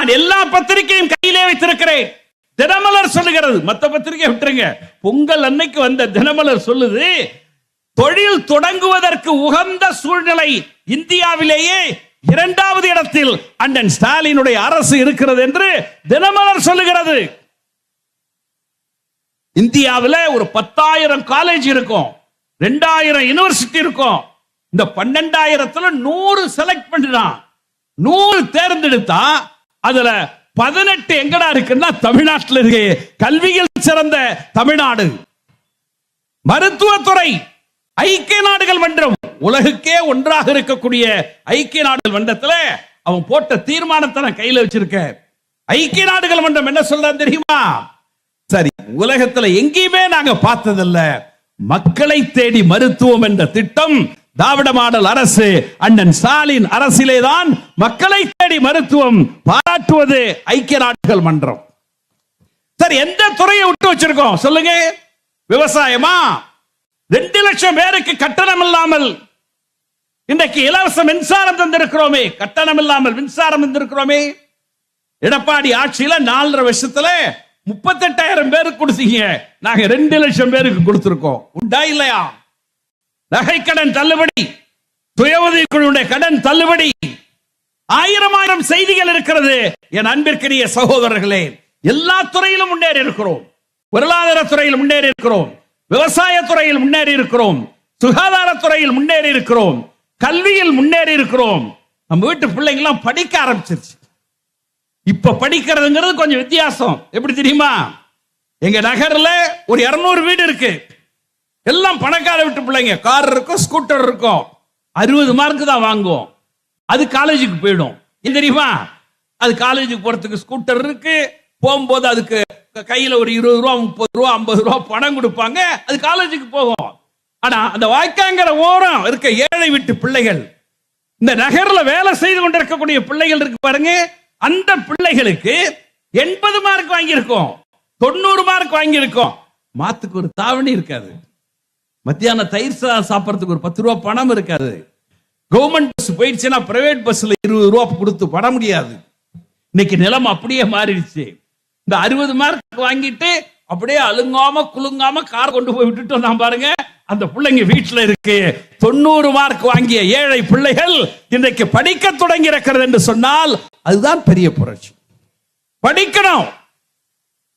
நான் எல்லா பத்திரிகையும் கையிலே வைத்திருக்கிறேன். தினமலர் சொல்லுகிறது. மத்த பத்திரிகை விட்டுருங்க. பொங்கல் அன்னைக்கு வந்த தினமலர் சொல்லுது தொழில் தொடங்குவதற்கு உகந்த சூழ்நிலை இந்தியாவிலேயே இரண்டாவது இடத்தில் அண்ணன் ஸ்டாலினுடைய அரசு இருக்கிறது என்று தினமலர் சொல்லுகிறது. இந்தியாவில் ஒரு பத்தாயிரம் காலேஜ் இருக்கும். ரெண்டாயிரம் யூனிவர்சிட்டி இருக்கும். இந்த பன்னெண்டாயிரத்துல நூறு செலக்ட் பண்ணிடான் நூறு தேர்ந்தெடுத்தா அதுல பதினெட்டு எங்கடா இருக்குன்னா தமிழ்நாட்டில் இருக்கு. கல்வியில் சிறந்த தமிழ்நாடு. மருத்துவத்துறை ஐக்கிய நாடுகள் மன்றம். உலகுக்கே ஒன்றாக இருக்கக்கூடிய ஐக்கிய நாடுகள் மன்றத்துல அவன் போட்ட தீர்மானத்தை நான் கையில வச்சிருக்க ஐக்கிய நாடுகள் மன்றம் என்ன சொல்றான் தெரியுமா? சரி உலகத்துல எங்கேயுமே நாங்க பார்த்ததில்ல. மக்களை தேடி மருத்துவம் என்ற திட்டம் திராவிட மாடல் அரசு அண்ணன் ஸ்டாலின் அரசிலே தான் மக்களை தேடி மருத்துவம் பாராட்டுவது ஐக்கிய நாடுகள் மன்றம். சரி எந்த துறையை விட்டு வச்சிருக்கோம்? சொல்லுங்க. விவசாயமா? ரெண்டு லட்சம் பேருக்கு கட்டணம் இல்லாமல் இன்றைக்கு இலவச மின்சாரம் தந்திருக்கிறோமே. கட்டணம் இல்லாமல் மின்சாரம் தந்திருக்கிறோமே. எடப்பாடி ஆட்சியில நாலரை வருஷத்துல முப்பத்தெட்டாயிரம் பேருக்கு கொடுத்தீங்க. நாங்க ரெண்டு லட்சம் பேருக்கு கொடுத்திருக்கோம். உண்டா இல்லையா? நகைக்கடன் தள்ளுபடி சுய உதவிக்குழுவுடைய கடன் தள்ளுபடி. ஆயிரம் ஆயிரம் செய்திகள் இருக்கிறது. என் அன்பிற்குரிய சகோதரர்களே எல்லா துறையிலும் முன்னேறி இருக்கிறோம். பொருளாதார துறையில் முன்னேறி இருக்கிறோம். விவசாய துறையில் முன்னேறி இருக்கிறோம். சுகாதாரத்துறையில் முன்னேறி இருக்கிறோம். கல்வியில் முன்னேறி இருக்கிறோம். நம்ம வீட்டு பிள்ளைங்கெல்லாம் படிக்க ஆரம்பிச்சிருச்சு. இப்ப படிக்கிறதுங்கிறது கொஞ்சம் வித்தியாசம். எப்படி தெரியுமா? எங்க நகர்ல ஒரு 200 வீடு இருக்கு. எல்லாம் பணக்கார விட்டு பிள்ளைங்க. கார் இருக்கும் ஸ்கூட்டர் இருக்கும். அறுபது மார்க் தான் வாங்குவோம். அது காலேஜுக்கு போயிடும். தெரியுமா? அது காலேஜுக்கு போறதுக்கு ஸ்கூட்டர் இருக்கு. போகும்போது அதுக்கு கையில ஒரு இருபது ரூபா முப்பது ரூபா ஐம்பது ரூபா பணம் கொடுப்பாங்க. அது காலேஜுக்கு போகும். ஆனா அந்த வாய்க்காங்கிற ஓரம் இருக்க ஏழை வீட்டு பிள்ளைகள் இந்த நகரில் வேலை செய்து கொண்டிருக்கக்கூடிய பிள்ளைகள் இருக்கு பாருங்க. அந்த பிள்ளைகளுக்கு எண்பது மார்க் வாங்கியிருக்கோம். தொண்ணூறு மார்க் வாங்கியிருக்கோம். மாத்துக்கு ஒரு தாவணி இருக்காது. மத்தியானம் தயிர் சாதம் சாப்பிட்றதுக்கு ஒரு பத்து ரூபா பணம் இருக்காது. கவர்மெண்ட் பஸ் போயிடுச்சுன்னா பிரைவேட் பஸ்ல இருபது ரூபா கொடுத்து பட முடியாது. இன்னைக்கு நிலம் அப்படியே மாறிடுச்சு. இந்த அறுபது மார்க் வாங்கிட்டு அப்படியே அழுங்காம குலுங்காம கார் கொண்டு போய் விட்டுட்டு வந்தான் பாருங்க அந்த பிள்ளைங்க வீட்டில் இருக்கு. தொண்ணூறு மார்க் வாங்கிய ஏழை பிள்ளைகள் இன்றைக்கு படிக்க தொடங்கி இருக்கிறது என்று சொன்னால் அதுதான் பெரிய புரட்சி. படிக்கணும்.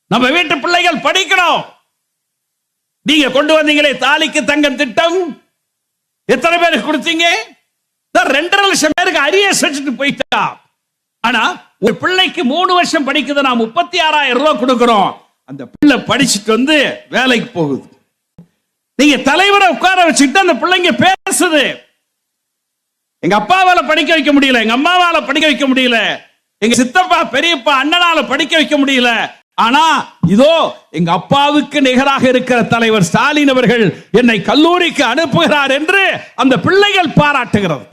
நம்ம வீட்டு பிள்ளைகள் படிக்கணும். நீங்க கொண்டு வந்தீங்களே தாலிக்கு தங்கம் திட்டம். எத்தனை பேருக்கு கொடுத்தீங்க? ரெண்டரை லட்சம் பேருக்கு அரியஸ் வச்சுட்டு போயிட்டா. ஆனா ஒரு பிள்ளைக்கு மூணு வருஷம் படிக்குது நான் முப்பத்தி ஆறாயிரம் ரூபாய் கொடுக்கிறோம். அந்த பிள்ளை படிச்சுட்டு வந்து வேலைக்கு போகுது. நீங்க தலைவரை உட்கார வச்சுக்கிட்டு அந்த பிள்ளைங்க பேசுது. எங்க அப்பாவால படிக்க வைக்க முடியல எங்க அம்மாவால படிக்க வைக்க முடியல எங்க சித்தப்பா பெரியப்பா அண்ணனால படிக்க வைக்க முடியல ஆனா இதோ எங்க அப்பாவுக்கு நிகராக இருக்கிற தலைவர் ஸ்டாலின் அவர்கள் என்னை கல்லூரிக்கு அனுப்புகிறார் என்று அந்த பிள்ளைகள் பாராட்டுகிறது.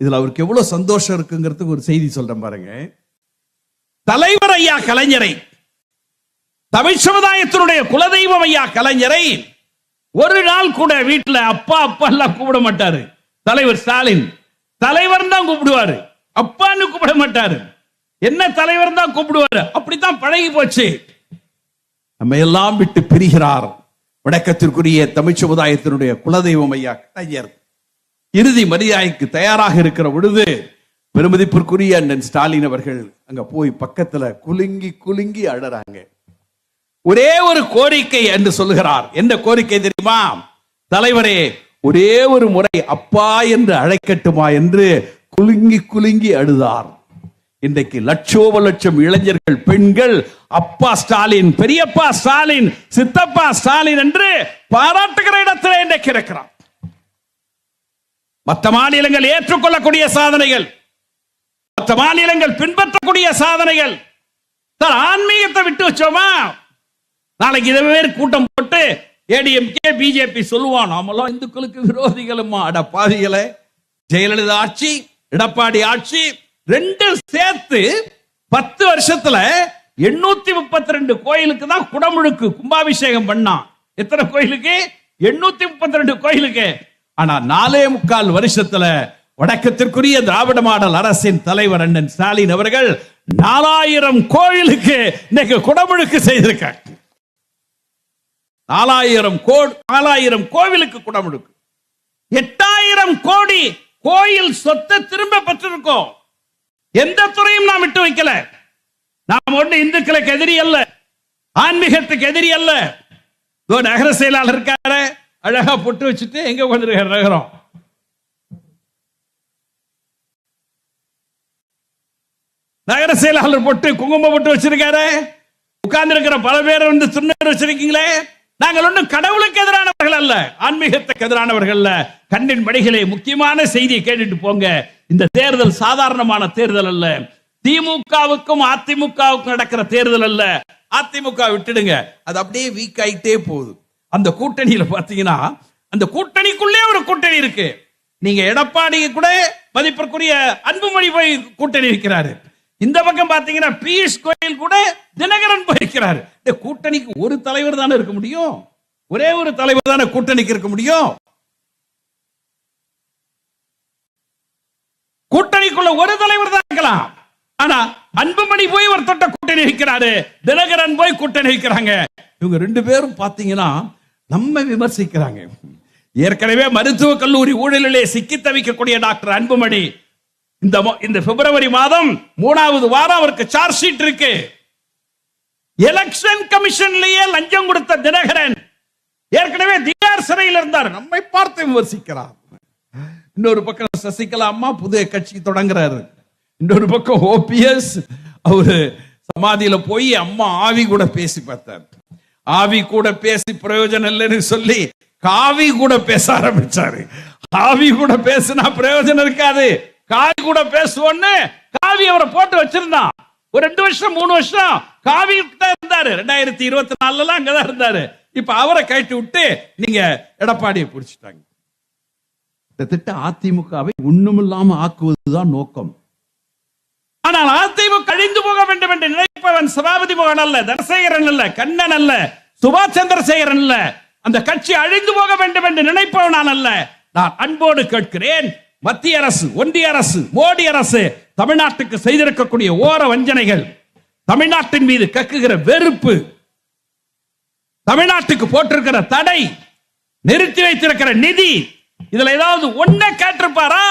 இதுல அவருக்கு எவ்வளவு சந்தோஷம் இருக்குங்கிறதுக்கு ஒரு செய்தி சொல்றேன் பாருங்க. தலைவர் ஐயா கலைஞரை தமிழ் சமுதாயத்தினுடைய குலதெய்வம் ஐயா கலைஞரை ஒரு நாள் கூட வீட்டுல அப்பா அப்பா எல்லாம் கூப்பிட மாட்டாரு. தலைவர் ஸ்டாலின் தலைவர் தான் கூப்பிடுவாரு. அப்பான்னு கூப்பிட மாட்டாரு. என்ன தலைவர் தான் கூப்பிடுவாரு. அப்படித்தான் பழகி போச்சு. நம்ம எல்லாம் விட்டு பிரிகிறார். வணக்கத்திற்குரிய தமிழ் சமுதாயத்தினுடைய குலதெய்வம் ஐயா கலைஞர். இறுதி மரியாதைக்கு தயாராக இருக்கிற பொழுது பெருமதிப்பிற்குரிய அண்ணன் ஸ்டாலின் அவர்கள் அங்க போய் பக்கத்துல குலுங்கி குலுங்கி அழறாங்க. ஒரே ஒரு கோரிக்கை என்று சொல்லுகிறார். என்ன கோரிக்கை தெரியுமா? தலைவரே ஒரே ஒரு முறை அப்பா என்று அழைக்கட்டுமா என்று குலுங்கி குலுங்கி அழுதார். இன்றைக்கு லட்சோப லட்சம் இளைஞர்கள் பெண்கள் அப்பா ஸ்டாலின் பெரியப்பா ஸ்டாலின் சித்தப்பா ஸ்டாலின் என்று பாராட்டுகிற இடத்துல இன்றைக்கு இருக்கிறார். மற்ற மாநிலங்கள் ஏற்றுக்கொள்ளக்கூடிய சாதனைகள் மற்ற மாநிலங்கள் பின்பற்றக்கூடிய சாதனைகள். சார் ஆன்மீகத்தை விட்டு வச்சோமா? நாளைக்கு இதை பேர் கூட்டம் போட்டு ஏடிஎம்கே பிஜேபி சொல்லுவான் நாமெல்லாம் இந்துக்களுக்கு விரோதிகளுமா அட பாதிகளை ஜெயலலிதா ஆட்சி எடப்பாடி ஆட்சி ரெண்டும் சேர்த்து பத்து வருஷத்துல எண்ணூத்தி முப்பத்தி ரெண்டு கோயிலுக்கு தான் குடமுழுக்கு கும்பாபிஷேகம் பண்ணான். எத்தனை கோயிலுக்கு? எண்ணூத்தி முப்பத்தி ரெண்டு கோயிலுக்கு. ஆனா நாலே முக்கால் வருஷத்துல வடக்கத்திற்குரிய திராவிட மாடல் அரசின் தலைவர் அண்ணன் ஸ்டாலின் அவர்கள் நாலாயிரம் கோயிலுக்கு இன்னைக்கு குடமுழுக்கு செய்திருக்காங்க நாலாயிரம் கோடி நாலாயிரம் கோவிலுக்கு குடமுழுக்கு. எட்டாயிரம் கோடி கோயில் சொத்தை திரும்ப பெற்றிருக்கோம். எந்த துறையும் நாம் விட்டு வைக்கல. நாம் ஒண்ணு இந்துக்களுக்கு எதிரி அல்ல ஆன்மீகத்துக்கு எதிரி அல்ல. நகர செயலாளர் இருக்காரு அழகா பொட்டு வச்சுட்டு எங்க உட்காந்துருக்காரு நகரம். நகர செயலாளர் பொட்டு குங்குமம் பொட்டு வச்சிருக்காரு. உட்கார்ந்து இருக்கிற பல பேர் வந்து திருநீர் வச்சிருக்கீங்களே. நாங்கள் ஒன்றும் கடவுளுக்கு எதிரானவர்கள் அல்ல ஆன்மீகத்துக்கு எதிரானவர்கள் அல்ல. கண்ணின் படிகளை முக்கியமான செய்தியை கேட்டுட்டு போங்க. இந்த தேர்தல் சாதாரணமான தேர்தல் அல்ல. திமுகவுக்கும் அதிமுகவுக்கும் நடக்கிற தேர்தல் அல்ல. அதிமுக விட்டுடுங்க. அது அப்படியே வீக் ஆயிட்டே போகுது. அந்த கூட்டணியில பாத்தீங்கன்னா அந்த கூட்டணிக்குள்ளே ஒரு கூட்டணி இருக்கு. நீங்க எடப்பாடி கூட மதிப்பிற்குரிய அன்புமணி போய் கூட்டணி இருக்கிறாரு இந்த பக்கம் பாத்தீங்கன்னா பியூஷ் கோயில் கூட தினகரன் போயிருக்கிறாரு இந்த கூட்டணிக்கு ஒரு தலைவர் தானே இருக்க முடியும்? ஒரே ஒரு தலைவர் தானே கூட்டணிக்கு இருக்க முடியும்? கூட்டணிக்குள்ள ஒரு தலைவர் தான் இருக்கலாம். ஆனா அன்புமணி போய் ஒரு தொட்ட கூட்டணி வைக்கிறாரு தினகரன் போய் கூட்டணி வைக்கிறாங்க இவங்க ரெண்டு பேரும் பாத்தீங்கன்னா நம்ம விமர்சிக்கிறாங்க. ஏற்கனவே மருத்துவக் கல்லூரி ஊழலிலே சிக்கி தவிக்கக்கூடிய டாக்டர் அன்புமணி. இந்த இந்த பிப்ரவரி மாதம் மூணாவது வாரம் அவருக்கு சார்ஜ் ஷீட் இருக்கு. எலெக்ஷன் கமிஷன்லயே லஞ்சம் கொடுத்த தினகரன். ஏற்கனவே திகார் சிறையில் இருந்தார். நம்மை பார்த்து விமர்சிக்கிறார். இன்னொரு பக்கம் சசிகலா அம்மா புதிய கட்சி தொடங்குறாரு. இன்னொரு பக்கம் ஓபிஎஸ் அவரு சமாதியில போய் அம்மா ஆவி கூட பேசி பார்த்தார். ஆவி கூட பேசி பிரயோஜனம் இல்லைன்னு சொல்லி காவி கூட பேச ஆரம்பிச்சாரு. ஆவி கூட பேசினா பிரயோஜனம் இருக்காது. காவி கூட பேசுவோன்னு காவி அவரை போட்டு வச்சிருந்தான் ஒரு ரெண்டு வருஷம் மூணு வருஷம் காவி தான் இருந்தாரு. ரெண்டாயிரத்தி இருபத்தி நாலுல அங்கதான் இருந்தாரு. இப்ப அவரை கழட்டி விட்டு நீங்க எடப்பாடியை பிடிச்சிட்டாங்க. கிட்டத்தட்ட அதிமுகவை ஒண்ணுமில்லாம ஆக்குவதுதான் நோக்கம். ஆனால் அதிமுக அழிந்து போக வேண்டும் என்று நினைப்பவன் சபாபதி மோகன் அல்ல தனசேகரன் அல்ல கண்ணன் அல்ல சுபாஷ் சந்திரசேகரன் அல்ல. அந்த கட்சி அழிந்து போக வேண்டும் என்று நினைப்பவன் நான் அல்ல. நான் அன்போடு கேட்கிறேன் மத்திய அரசு ஒன்றிய அரசு மோடி அரசு தமிழ்நாட்டுக்கு செய்திருக்கக்கூடிய ஓர வஞ்சனைகள் தமிழ்நாட்டின் மீது கக்குகிற வெறுப்பு தமிழ்நாட்டுக்கு போட்டிருக்கிற தடை நிறுத்தி வைத்திருக்கிற நிதி இதுல ஏதாவது ஒன்ன கேட்டிருப்பாரா?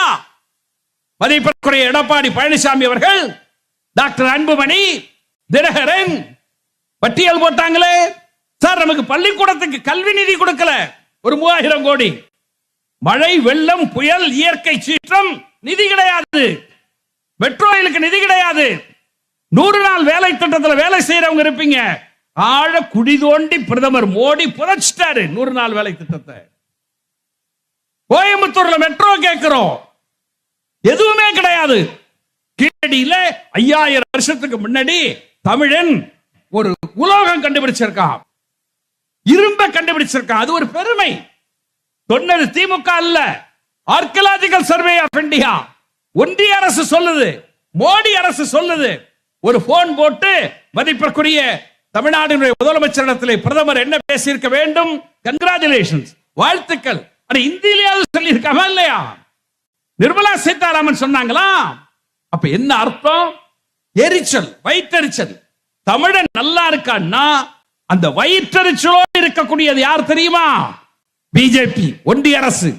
மதிப்பிற்குரிய எடப்பாடி பழனிசாமி அவர்கள் டாக்டர் அன்புமணி தினகரன் பட்டியல் போட்டாங்களே. சார் நமக்கு பள்ளிக்கூடத்துக்கு கல்வி நிதி கொடுக்கல. ஒரு மூவாயிரம் கோடி. மழை வெள்ளம் புயல் இயற்கை சீற்றம் நிதி கிடையாது. மெட்ரோ ரயிலுக்கு நிதி கிடையாது. நூறு நாள் வேலை திட்டத்துல வேலை செய்யறவங்க இருப்பீங்க. ஆழ குடி தோண்டி பிரதமர் மோடி புதைச்சிட்டாரு நூறு நாள் வேலை திட்டத்தை. கோயம்புத்தூர்ல மெட்ரோ கேட்கிறோம் எதுவுமே கிடையாது. கீழடியில ஐயாயிரம் வருஷத்துக்கு முன்னாடி தமிழன் ஒரு உலோகம் கண்டுபிடிச்சிருக்கான். இரும்ப கண்டுபிடிச்சிருக்கான். அது ஒரு பெருமை. சொன்னது திமுக அல்ல. ஆர்கியலாஜிக்கல் சர்வே ஆஃப் இந்தியா ஒன்றிய அரசு சொல்லுது. மோடி அரசு சொல்லுது. ஒரு போன் போட்டு மதிப்பிற்குரிய தமிழ்நாடு முதலமைச்சரிடத்தில் பிரதமர் என்ன பேசியிருக்க வேண்டும்? கங்கராச்சுலேஷன் வாழ்த்துக்கள். அது இந்தியிலேயாவது சொல்லியிருக்காமா இல்லையா? நிர்மலா சீதாராமன் சொன்னாங்களா? அப்ப என்ன அர்த்தம்? எரிச்சல் வயிற்றெரிச்சல். தமிழன் நல்லா இருக்கான்னா அந்த வயிற்றெரிச்சலோடு இருக்கக்கூடியது யார் தெரியுமா? பிஜேபி ஒன்றிய அரசு.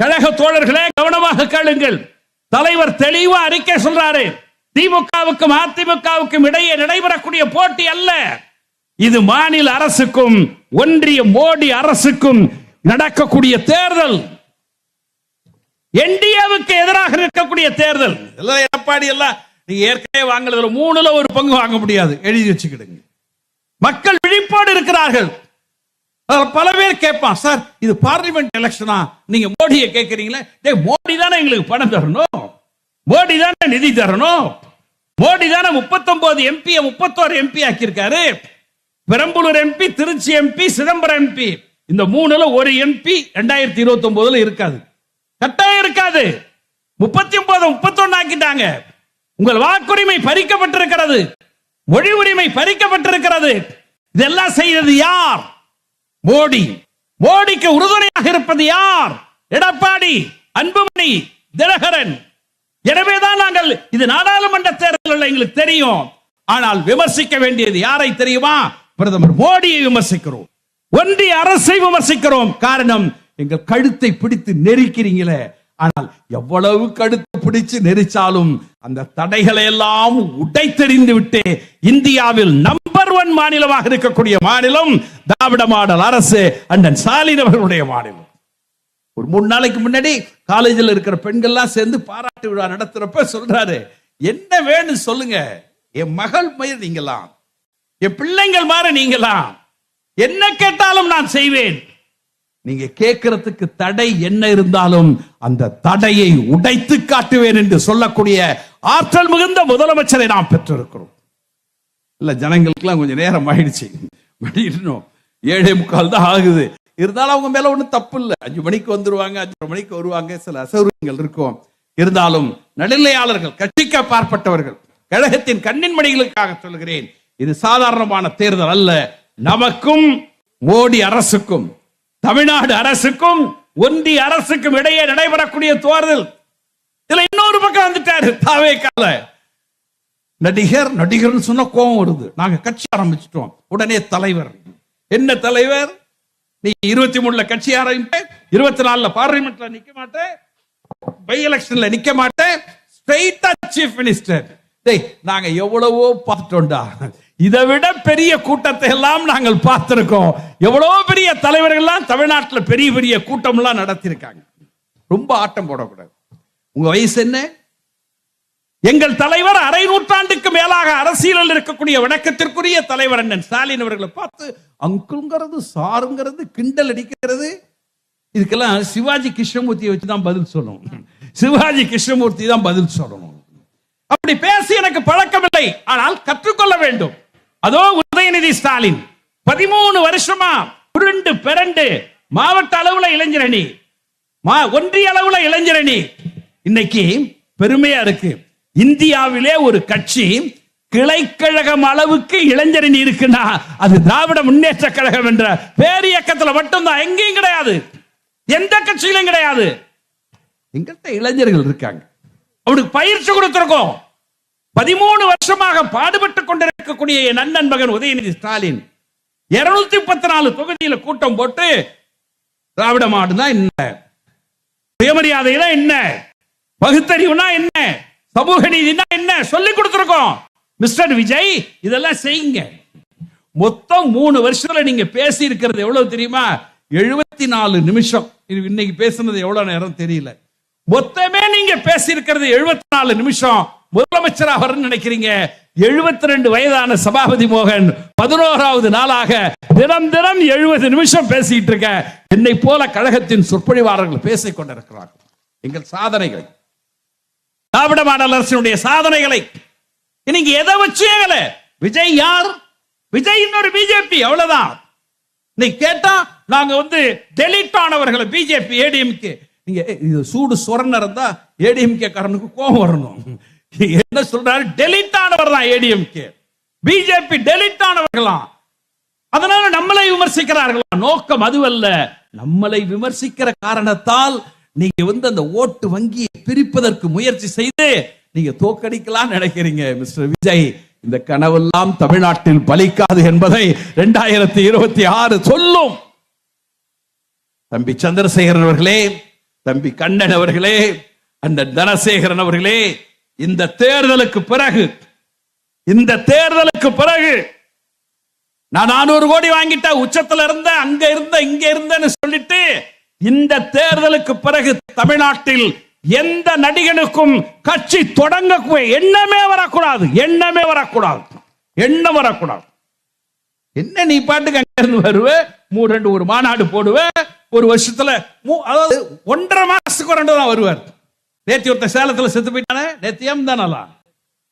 கழக தோழர்களே கவனமாக கேளுங்கள். தலைவர் தெளிவா அறிக்கை சொல்றாரு. திமுகவுக்கும் அதிமுகவுக்கும் இடையே நடைபெறக்கூடிய போட்டி அல்ல. இது மாநில அரசுக்கும் ஒன்றிய மோடி அரசுக்கும் நடக்கக்கூடிய தேர்தல். என்டிஏவுக்கு எதிராக இருக்கக்கூடிய தேர்தல். எல்லாம் எடப்பாடி எல்லாம் நீங்க ஏற்கனவே வாங்குறதுல மூணுல ஒரு பங்கு வாங்க முடியாது. எழுதி வச்சுக்கிடுங்க. மக்கள் விழிப்போடு இருக்கிறார்கள். அதுல பல பேர் கேட்பான் சார் இது பார்லிமெண்ட் எலெக்ஷனா? நீங்க மோடியை கேட்கறீங்களே? டேய் மோடி தானே எங்களுக்கு பணம் தரணும். மோடி தானே நிதி தரணும். மோடி தானே முப்பத்தொன்பது எம்பி முப்பத்தோரு MP ஆக்கியிருக்காரு. Perambalur MP Trichy MP Chidambaram MP இந்த மூணுல ஒரு எம்பி ரெண்டாயிரத்தி இருபத்தி ஒன்பதுல இருக்காது. கட்டாயம் இருக்காது. முப்பத்தி ஒன்பது முப்பத்தொன்னு ஆக்கிட்டாங்க. உங்கள் வாக்குரிமை பறிக்கப்பட்டிருக்கிறது. மொழி உரிமை பறிக்கப்பட்டிருக்கிறது. இதெல்லாம் செய்தது யார்? மோடி. மோடிக்கு உறுதுணையாக இருப்பது யார்? எடப்பாடி அன்புமணி தினகரன். எனவேதான் நாங்கள் இது நாடாளுமன்ற தேர்தல் எங்களுக்கு தெரியும். ஆனால் விமர்சிக்க வேண்டியது யாரை தெரியுமா? பிரதமர் மோடியை விமர்சிக்கிறோம். ஒன்றிய அரசை விமர்சிக்கிறோம். காரணம் எங்கள் கழுத்தை பிடித்து நெரிக்கிறீங்களே. ஆனால் எவ்வளவு கழுத்தை பிடிச்சு நெரிச்சாலும் அந்த தடைகளை எல்லாம் உடைத்தெறிந்து விட்டு இந்தியாவில் நம்பர் ஒன் மாநிலமாக இருக்கக்கூடிய மாநிலம் திராவிட மாடல் அரசு அண்ணன் ஸ்டாலின் அவர்களுடைய மாநிலம். ஒரு மூணு நாளைக்கு முன்னாடி காலேஜில் இருக்கிற பெண்கள்லாம் சேர்ந்து பாராட்டு விழா நடத்துறப்ப சொல்றாரு. என்ன வேணும் சொல்லுங்க. என் மகள் மயிர் நீங்களாம். என் பிள்ளைங்கள் மாற நீங்களாம். என்ன கேட்டாலும் நான் செய்வேன். நீங்க கேட்கறதுக்கு தடை என்ன இருந்தாலும் அந்த தடையை உடைத்து காட்டுவேன் என்று சொல்லக்கூடிய ஆற்றல் மிகுந்த முதலமைச்சரை நாம் பெற்றிருக்கிறோம். இல்ல ஜனங்களுக்கெல்லாம் கொஞ்சம் நேரம் ஆயிடுச்சு. மணிடணும் ஏழே முக்கால் தான் ஆகுது. இருந்தாலும் அவங்க மேல ஒன்றும் தப்பு இல்லை. அஞ்சு மணிக்கு வந்துருவாங்க அஞ்சரை மணிக்கு வருவாங்க. சில அசௌகரியங்கள் இருக்கும். இருந்தாலும் நடுநிலையாளர்கள் கட்சிக்க பார்ப்பட்டவர்கள் கழகத்தின் கண்ணின் மணிகளுக்காக சொல்கிறேன் இது சாதாரணமான தேர்தல் அல்ல. நமக்கும் மோடி அரசுக்கும் தமிழ்நாடு அரசுக்கும் ஒன்றிய அரசுக்கும் இடையே நடைபெறக்கூடிய தேர்தல். இதுல இன்னொரு பக்கம் வந்துட்டாரு தாவே கால நடிகர் நடிகர்னு சொன்ன கோபம் வருது. நாங்க கட்சி ஆரம்பிச்சிட்டோம். உடனே தலைவர். என்ன தலைவர்? நீ இருபத்தி மூணுல கட்சி ஆரம்பிப்ப இருபத்தி நாலுல பார்லிமெண்ட்ல நிக்க மாட்டேன் பை எலெக்ஷன்ல நிக்க மாட்டேன் ஸ்ட்ரெயிட்டா சீஃப் மினிஸ்டர். டேய் நாங்க எவ்வளவோ பார்த்துட்டோம்டா. இதை விட பெரிய கூட்டத்தை எல்லாம் நாங்கள் பார்த்துருக்கோம். எவ்வளோ பெரிய தலைவர்கள்லாம் தமிழ்நாட்டில் பெரிய பெரிய கூட்டம்லாம் நடத்தியிருக்காங்க. ரொம்ப ஆட்டம் போடக்கூடாது. உங்க வயசு என்ன? எங்கள் தலைவர் அரை நூற்றாண்டுக்கு மேலாக அரசியலில் இருக்கக்கூடிய வணக்கத்திற்குரிய தலைவர் அண்ணன் ஸ்டாலின் அவர்களை பார்த்து அங்குங்கிறது சாருங்கிறது கிண்டல் அடிக்கிறது. இதுக்கெல்லாம் சிவாஜி கிருஷ்ணமூர்த்தியை வச்சு தான் பதில் சொல்லணும். சிவாஜி கிருஷ்ணமூர்த்தி தான் பதில் சொல்லணும். அப்படி பேசி எனக்கு பழக்கமில்லை. ஆனால் கற்றுக்கொள்ள வேண்டும். அதோ உதயநிதி ஸ்டாலின். பதிமூணு வருஷமா உருண்டு பிறண்டு மாவட்ட அளவுல இளைஞரணி மா ஒன்றிய அளவுல இளைஞரணி இன்னைக்கு பெருமையா இருக்கு. இந்தியாவிலே ஒரு கட்சி கிளைக்கழகம் அளவுக்கு இளைஞரணி இருக்குன்னா அது திராவிட முன்னேற்ற கழகம் என்ற பேரியக்கத்துல மட்டும்தான் எங்கேயும் கிடையாது. எந்த கட்சியிலும் கிடையாது. எங்கிட்ட இளைஞர்கள் இருக்காங்க. அவனுக்கு பயிற்சி கொடுத்துருக்கோம். பதிமூணு வருஷமாக பாடுபட்டு கொண்டிருக்கக்கூடிய என் அண்ணன் மகன் உதயநிதி ஸ்டாலின் இருநூத்தி முப்பத்தி நாலு தொகுதியில கூட்டம் போட்டு திராவிட மாடுனா என்ன? சுயமரியாதைனா என்ன? பகுத்தறிவுனா என்ன? சமூக நீதினா என்ன? சொல்லி கொடுத்துருக்கோம். மிஸ்டர் விஜய் இதெல்லாம் செய்யுங்க. மொத்தம் மூணு வருஷத்துல நீங்க பேசி இருக்கிறது எவ்வளவு தெரியுமா? எழுபத்தி நாலு நிமிஷம். இது இன்னைக்கு பேசுனது எவ்வளவு நேரம் தெரியல. மொத்தமே நீங்க பேசி இருக்கிறது எழுபத்தி நாலு நிமிஷம். முதலமைச்சர் வரணும்னு நினைக்கிறீங்க? எழுபத்தி ரெண்டு வயதான சபாபதி மோகன் பதினோராவது நாளாக தினம் தினம் எழுபது நிமிஷம் பேசிட்டு இருக்க. என்னை போல கழகத்தின் சொற்பொழிவாளர்கள் பேசிக் கொண்டிருக்கிறார்கள். எங்கள் சாதனைகளை. திராவிட மாடல் அரசினுடைய சாதனைகளை. நீங்க எதை வச்சு விஜய் யார்? விஜய் இன்னொரு பிஜேபி அவ்வளவுதான். நீ கேட்டா நாங்க வந்து டெலிட் ஆனவர்களை பிஜேபி ஏடிஎம்கே. நீங்க இது சூடு சொரண இருந்தா ஏடிஎம்கே காரனுக்கு கோபம் வரணும். என்ன சொல்றாரு? டெலிட் ஆனவர் தான் ஏடிஎம்கே பிஜேபி டெலிட் ஆனவர்களாம் அதனால நம்மளை விமர்சிக்கிறார்களா? நோக்கம் அதுவல்ல. நம்மளை விமர்சிக்கிற காரணத்தால் நீங்க வந்து அந்த ஓட்டு வங்கியை பிரிப்பதற்கு முயற்சி செய்து நீங்க தோக்கடிக்கலாம் நினைக்கிறீங்க மிஸ்டர் விஜய். இந்த கனவெல்லாம் தமிழ்நாட்டில் பலிக்காது என்பதை இரண்டாயிரத்தி இருபத்தி ஆறு சொல்லும். தம்பி சந்திரசேகரன் அவர்களே தம்பி கண்ணன் அவர்களே அந்த தனசேகரன் அவர்களே இந்த தேர்தலுக்கு பிறகு இந்த தேர்தலுக்கு பிறகு நான் நானூறு கோடி வாங்கிட்ட உச்சத்துல இருந்த அங்க இருந்த இங்க இருந்தேன்னு சொல்லிட்டு இந்த தேர்தலுக்கு பிறகு தமிழ்நாட்டில் எந்த நடிகனுக்கும் கட்சி தொடங்க எண்ணமே வரக்கூடாது எண்ணமே வரக்கூடாது எண்ணம் வரக்கூடாது. என்ன நீ பாட்டுக்கு அங்க இருந்து வருவ? மூணு ரெண்டு ஒரு மாநாடு போடுவ? ஒரு வருஷத்துல மூ- அதாவது ஒன்றரை மாசத்துக்கு ஒரு ரெண்டு தான் வருவார். நேத்தி ஒருத்த சேலத்துல செத்து போயிட்டானே நேத்தியம் தானலாம்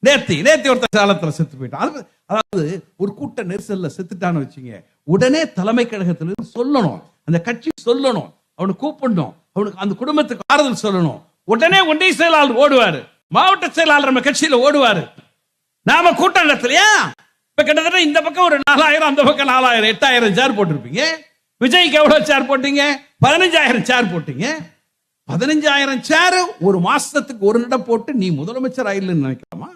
நேத்தி நேத்தி ஒருத்த சேலத்துல செத்து போயிட்டான். அதாவது ஒரு கூட்ட நெரிசல்ல செத்துட்டான்னு வச்சுங்க உடனே தலைமை கழகத்திலிருந்து சொல்லணும். அந்த கட்சி சொல்லணும். அவனை கூப்பிடணும். அவனுக்கு அந்த குடும்பத்துக்கு ஆறுதல் சொல்லணும். உடனே ஒன்றிய செயலாளர் ஓடுவாரு. மாவட்ட செயலாளர் நம்ம கட்சியில ஓடுவாரு. நாம கூட்டம் நடத்தலையா? இப்ப கிட்டத்தட்ட இந்த பக்கம் ஒரு நாலாயிரம் அந்த பக்கம் நாலாயிரம் எட்டாயிரம் சேர் போட்டிருப்பீங்க. விஜய்க்கு எவ்வளவு சேர் போட்டீங்க? பதினஞ்சாயிரம் சேர் போட்டீங்க. பதினஞ்சாயிரம் சேர் ஒரு மாசத்துக்கு ஒரு நடம் போட்டு நீ முதலமைச்சர் ஆயிடலன்னு நினைக்கலாமா?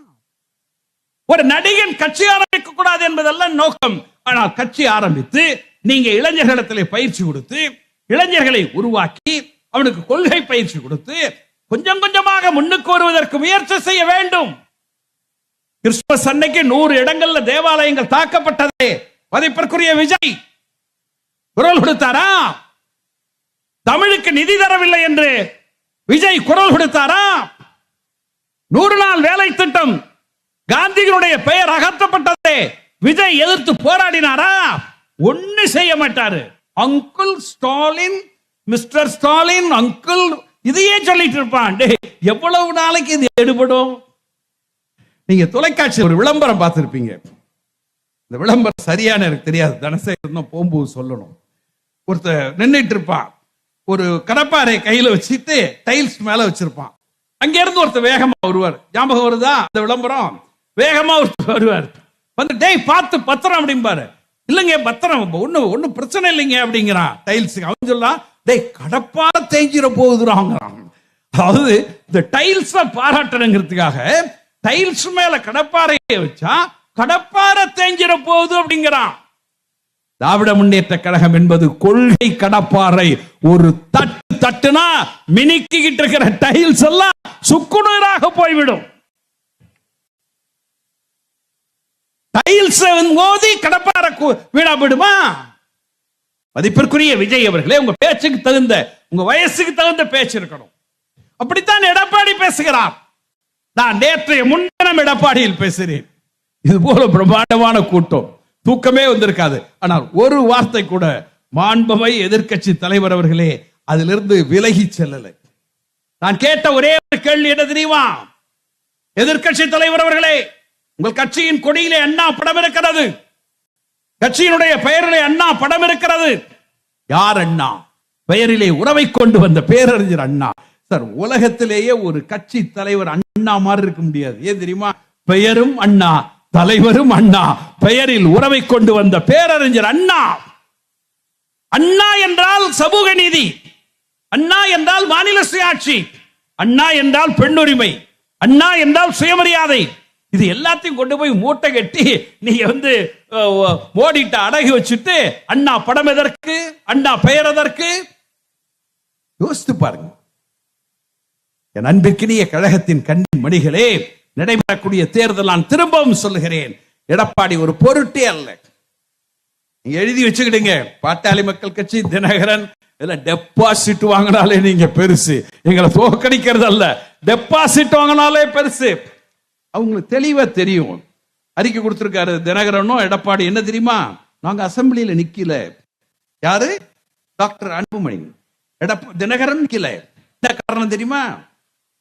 ஒரு நடிகன் கட்சி ஆரம்பிக்க கூடாது என்பதெல்லாம் நோக்கம். ஆனால் கட்சி ஆரம்பித்து நீங்க இளைஞர்களிடத்திலே பயிற்சி கொடுத்து இளைஞர்களை உருவாக்கி அவனுக்கு கொள்கை பயிற்சி கொடுத்து கொஞ்சம் கொஞ்சமாக முன்னுக்கு வருவதற்கு முயற்சி செய்ய வேண்டும். கிறிஸ்துமஸ் அன்னைக்கு நூறு இடங்கள்ல தேவாலயங்கள் தாக்கப்பட்டதே. மதிப்பிற்குரிய விஜய் குரல் கொடுத்தாரா? தமிழுக்கு நிதி தரவில்லை என்று விஜய் குரல் கொடுத்தாரா? நூறு நாள் வேலை திட்டம் காந்திகளுடைய பெயர் அகற்றப்பட்டதே. விஜய் எதிர்த்து போராடினாரா? ஒண்ணு செய்ய மாட்டாரு. Uncle Stalin mister Stalin uncle இதையே சொல்லிட்டு இருப்பான். டேய், எவ்வளவு நாளைக்கு இது எடுபடும்? நீங்க தொலைக்காட்சி ஒரு விளம்பரம் பார்த்திருப்பீங்க. இந்த விளம்பரம் சரியான எனக்கு தெரியாது. தனசேகரன் போகும்போது சொல்லணும். ஒருத்தர் நின்னுட்டு இருப்பான். ஒரு கடப்பாறை கையில வச்சுட்டு டைல்ஸ் மேல வச்சிருப்பான். அங்க இருந்து ஒருத்தர் வேகமா வருவார். ஞாபகம் வருதா? அந்த விளம்பரம். வேகமா ஒருத்தர் வருவார். வந்து டேய் பார்த்து பத்திரம் அப்படிம்பாரு. இல்லைங்க பத்திரம் ஒண்ணு ஒண்ணும் பிரச்சனை இல்லைங்க அப்படிங்கிறான். டைல்ஸுக்கு அவன் சொல்லலாம் டேய் கடப்பார தேஞ்சிட போகுதுறாங்கிறான் அதாவது இந்த டைல்ஸ பாராட்டணுங்கிறதுக்காக டைல்ஸ் மேல கடப்பாறையை வச்சா கடப்பார தேஞ்சிட போகுது அப்படிங்கிறான். திராவிட முன்னேற்ற கழகம் என்பது கொள்கை கடப்பாறை. ஒரு தட்டு தட்டுனா மினுக்கிட்டு இருக்கிற டைல்ஸ் எல்லாம் சுக்குநூறாக போய்விடும். டைல்ஸ் மோதி கடப்பாறை வீடா போயிடுமா? மதிப்பிற்குரிய விஜய் அவர்களே உங்க பேச்சுக்கு தகுந்த உங்க வயசுக்கு தகுந்த பேச்சு இருக்கணும். அப்படித்தான் எடப்பாடி பேசுகிறார். நான் நேற்றைய முன்தினம் எடப்பாடியில் பேசுகிறேன் இது போல பிரம்மாண்டமான கூட்டம். தூக்கமே வந்திருக்காது. ஆனால் ஒரு வார்த்தை கூட மாண்பமை எதிர்க்கட்சி தலைவர் அவர்களே அதிலிருந்து விலகி செல்லலை. நான் கேட்ட ஒரே ஒரு கேள்வி என்ன தெரியுமா? எதிர்க்கட்சி தலைவர் அவர்களே உங்கள் கட்சியின் கொடியிலே அண்ணா படம் இருக்கிறது. கட்சியினுடைய பெயரிலே அண்ணா படம் இருக்கிறது. யார் அண்ணா? பெயரிலே உறவை கொண்டு வந்த பேரறிஞர் அண்ணா. சார் உலகத்திலேயே ஒரு கட்சி தலைவர் அண்ணா மாதிரி இருக்க முடியாது. ஏன் தெரியுமா? பெயரும் அண்ணா. தலைவரும் அண்ணா. பெயரில் உறவை கொண்டு வந்த பேரறிஞர் அண்ணா. அண்ணா என்றால் சமூக நீதி. அண்ணா என்றால் மாநில சுயாட்சி. அண்ணா என்றால் பெண்ணுரிமை. அண்ணா என்றால் சுயமரியாதை. இது எல்லாத்தையும் கொண்டு போய் மூட்டை கட்டி நீங்க வந்து அஹ், மோடிட்ட அடகி வச்சுட்டு அண்ணா படம் எதற்கு? அண்ணா பெயர் எதற்கு? யோசித்து பாருங்க. என் அன்பிற்கினிய கழகத்தின் கண்ணின் மணிகளே நடைபெறக்கூடிய தேர்தல் நான் திரும்பவும் சொல்லுகிறேன். எடப்பாடி ஒரு பொருட்டே அல்ல. எழுதி வச்சுக்கிடுங்க. பாட்டாளி மக்கள் கட்சி தினகரன் இல்ல டெபாசிட் வாங்கினாலே நீங்க பெருசு. எங்களை தோக்கடிக்கிறது அல்ல. டெபாசிட் வாங்கினாலே பெருசு. அவங்களுக்கு தெளிவா தெரியும். அறிக்கை கொடுத்திருக்காரு தினகரனும் எடப்பாடி என்ன தெரியுமா? நாங்க அசம்பிளியில நிக்கல. யாரு? டாக்டர் அன்புமணி. எடப்பா தினகரன் நிக்கல. என்ன காரணம் தெரியுமா?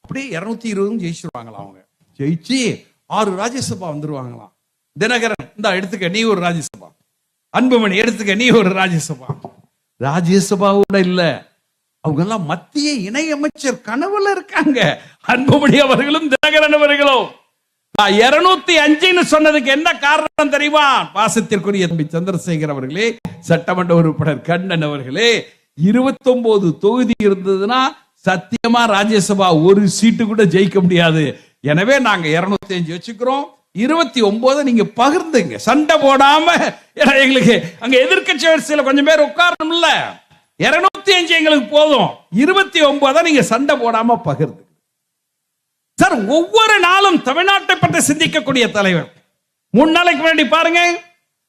அப்படியே இருநூத்தி இருபதும் ஜெயிச்சிருவாங்களா அவங்க. ஜெயிச்சு ஆறு ராஜ்யசபா வந்துருவாங்களாம். தினகரன் இந்த எடுத்துக்க நீ ஒரு ராஜ்யசபா. அன்புமணி எடுத்துக்க நீ ஒரு ராஜ்யசபா. ராஜ்யசபாவோட இல்ல. அவங்க எல்லாம் மத்திய இணையமைச்சர் கனவுல இருக்காங்க. அன்புமணி அவர்களும் தினகரன் அவர்களும். நான் இருநூத்தி அஞ்சுன்னு சொன்னதுக்கு என்ன காரணம் தெரியுமா? பாசத்திற்குரிய தம்பி சந்திரசேகர் அவர்களே சட்டமன்ற உறுப்பினர் கண்ணன் அவர்களே 29 தொகுதி இருந்ததுன்னா சத்தியமா ராஜ்யசபா ஒரு சீட்டு கூட ஜெயிக்க முடியாது. எனவே நாங்க 205 அஞ்சு வச்சுக்கிறோம். இருபத்தி ஒன்பது நீங்க பகிர்ந்துங்க. சண்டை போடாம எங்களுக்கு அங்க எதிர்க்கட்சி வரிசையில கொஞ்சம் பேர் உட்காரணும்ல. இருநூத்தி அஞ்சு எங்களுக்கு போதும். இருபத்தி ஒன்பதை நீங்க சண்டை போடாம பகிர்ந்து சார் ஒவ்வொரு நாளும் தமிழ்நாட்டை பற்றி சிந்திக்கக்கூடிய தலைவர். மூணு நாளைக்கு முன்னாடி பாருங்க.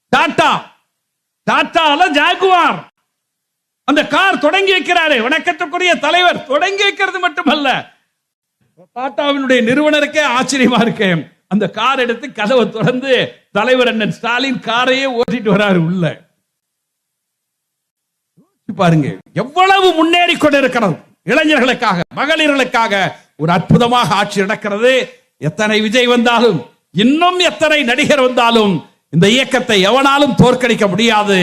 டாடா. டாட்டால ஜாகுவார். அந்த கார் தொடங்கி வைக்கிறாரு. வணக்கத்துக்குரிய தலைவர். தொடங்கி வைக்கிறது மட்டுமல்ல. டாட்டாவினுடைய நிறுவனருக்கே ஆச்சரியமா இருக்கு. அந்த கார் எடுத்து கதவை திறந்து தலைவர் அண்ணன் ஸ்டாலின் காரையே ஓட்டிட்டு வராரு உள்ள. பாருங்க எவ்வளவு முன்னேறி கொண்டிருக்கிறது இளைஞர்களுக்காக மகளிர்களுக்காக ஒரு அற்புதமாக ஆட்சி நடக்கிறது. எத்தனை விஜய் வந்தாலும் இன்னும் எத்தனை நடிகர் வந்தாலும் இந்த இயக்கத்தை எவனாலும் தோற்கடிக்க முடியாது.